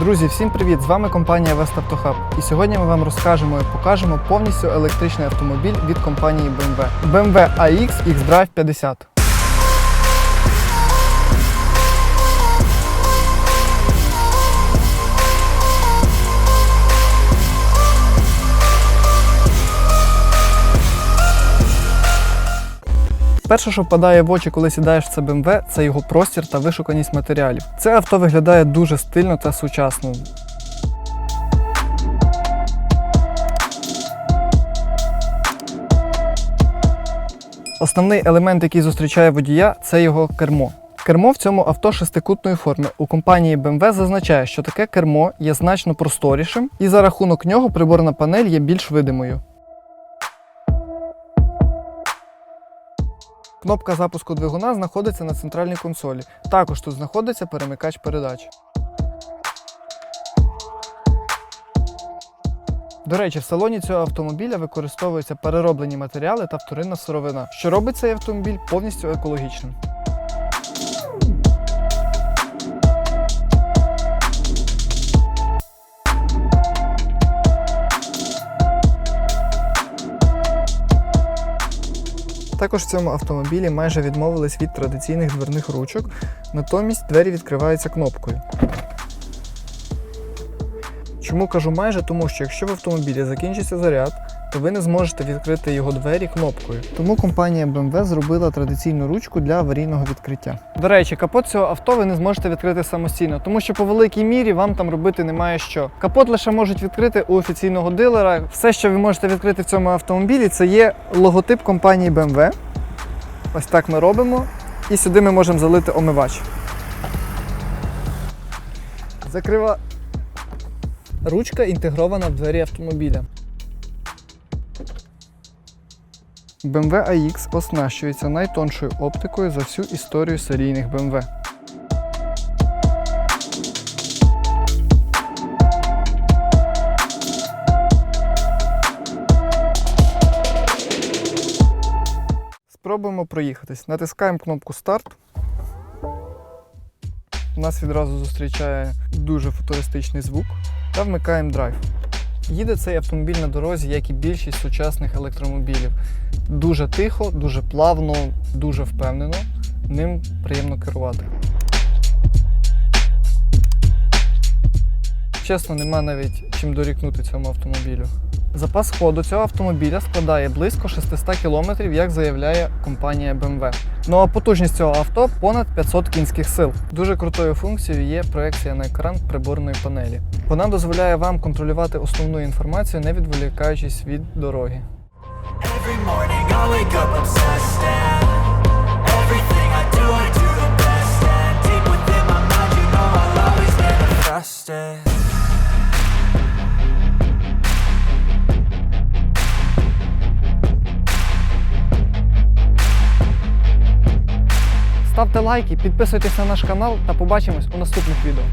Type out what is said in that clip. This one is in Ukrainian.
Друзі, всім привіт! З вами компанія Веставтохаб. І сьогодні ми вам розкажемо і покажемо повністю електричний автомобіль від компанії BMW. BMW AX X-Drive 50. Перше, що впадає в очі, коли сідаєш в це BMW, це його простір та вишуканість матеріалів. Це авто виглядає дуже стильно та сучасно. Основний елемент, який зустрічає водія, це його кермо. Кермо в цьому авто шестикутної форми. У компанії BMW зазначає, що таке кермо є значно просторішим, і за рахунок нього приборна панель є більш видимою. Кнопка запуску двигуна знаходиться на центральній консолі. Також тут знаходиться перемикач передач. До речі, в салоні цього автомобіля використовуються перероблені матеріали та вторинна сировина, що робить цей автомобіль повністю екологічним. Також в цьому автомобілі майже відмовились від традиційних дверних ручок, натомість двері відкриваються кнопкою. Чому кажу майже? Тому що якщо в автомобілі закінчиться заряд, то ви не зможете відкрити його двері кнопкою. Тому компанія BMW зробила традиційну ручку для аварійного відкриття. До речі, капот цього авто ви не зможете відкрити самостійно, тому що по великій мірі вам там робити немає що. Капот лише можуть відкрити у офіційного дилера. Все, що ви можете відкрити в цьому автомобілі, це є логотип компанії BMW. Ось так ми робимо. І сюди ми можемо залити омивач. Закрива Ручка інтегрована в двері автомобіля. BMW AX оснащується найтоншою оптикою за всю історію серійних BMW. Спробуємо проїхатись. Натискаємо кнопку старт. Нас відразу зустрічає дуже футуристичний звук та вмикаємо драйв. Їде цей автомобіль на дорозі, як і більшість сучасних електромобілів. Дуже тихо, дуже плавно, дуже впевнено. Ним приємно керувати. Чесно, нема навіть чим дорікнути цьому автомобілю. Запас ходу цього автомобіля складає близько 600 км, як заявляє компанія BMW. Ну а потужність цього авто понад 500 кінських сил. Дуже крутою функцією є проекція на екран приборної панелі. Вона дозволяє вам контролювати основну інформацію, не відволікаючись від дороги. Every Ставте лайки, підписуйтесь на наш канал та побачимось у наступних відео.